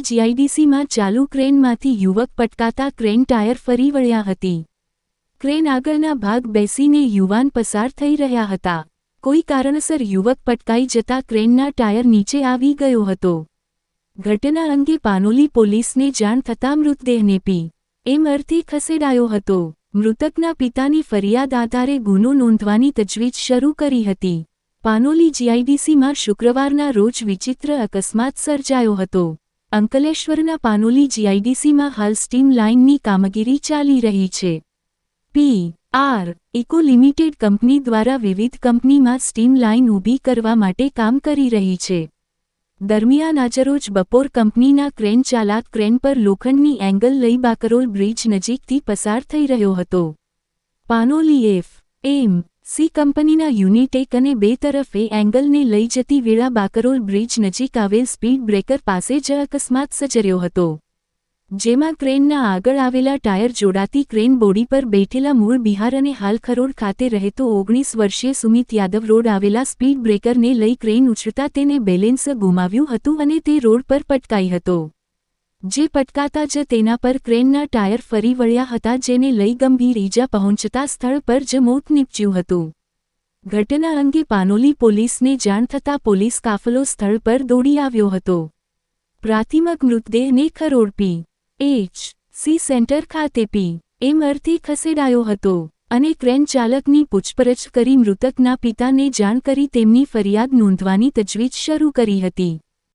જીઆઈડીસીમાં ચાલુ ક્રેનમાંથી યુવક પટકાતા crane tyre ફરી વળ્યા હતી. ક્રેન આગળના ભાગ બેસીને યુવાન પસાર થઈ રહ્યા હતા. કોઈ કારણસર યુવક પટકાઈ જતા ક્રેનના ટાયર નીચે આવી ગયો હતો. ઘટના અંગે પાનોલી પોલીસને જાણ થતાં મૃતદેહને પી. એમ અર્થે ખસેડાયો હતો. મૃતકના પિતાની ફરિયાદ આધારે ગુનો નોંધવાની તજવીજ શરૂ કરી હતી. પાનોલી જીઆઈડીસીમાં શુક્રવારના રોજ વિચિત્ર અકસ્માત સર્જાયો હતો. અંકલેશ્વરના પાનોલી જીઆઈડીસીમાં હાલ સ્ટીમ લાઇનની કામગીરી ચાલી રહી છે. P R Eco Limited company દ્વારા વિવિધ કંપનીમાં સ્ટીમ લાઇન ઊભી કરવા માટે કામ કરી રહી છે. દરમિયાન આજરોજ બપોર કંપનીના ક્રેન ચાલાક ક્રેન પર લોખંડની એંગલ લઈ બાકરોલ બ્રિજ નજીકથી પસાર થઈ રહ્યો હતો. પાનોલી એફ. એમ. સી કંપનીના યુનિટ એક અને બે તરફ એંગલને લઈ જતી વેળા બાકરોલ બ્રિજ નજીક આવેલ સ્પીડ બ્રેકર પાસે જ અકસ્માત સર્જર્યો હતો. જેમાં ક્રેનના આગળ આવેલા ટાયર જોડાતી ક્રેન બોડી પર બેઠેલા મૂળ બિહાર અને હાલ ખરોડ ખાતે રહેતો ઓગણીસ વર્ષીય સુમિત યાદવ રોડ આવેલા સ્પીડ બ્રેકરને લઈ ક્રેન ઉછળતા તેને બેલેન્સ ગુમાવ્યું હતું અને તે રોડ પર પટકાઈ હતો. જે પટકાતા જ તેના પર ક્રેનના ટાયર ફરી વળ્યા હતા જેને લઈ ગંભીર ઈજા પહોંચતા સ્થળ પર જ મોત નીપજ્યું હતું. ઘટના અંગે પાનોલી પોલીસને જાણ થતાં પોલીસ કાફલો સ્થળ પર દોડી આવ્યો હતો. પ્રાથમિક મૃતદેહને ખરોડપી એચ. સી સેન્ટર ખાતે પી. એમ અર્થે ખસેડાયો હતો અને ક્રેન ચાલકની પૂછપરછ કરી મૃતકના પિતાને જાણ કરી તેમની ફરિયાદ નોંધવાની તજવીજ શરૂ કરી હતી.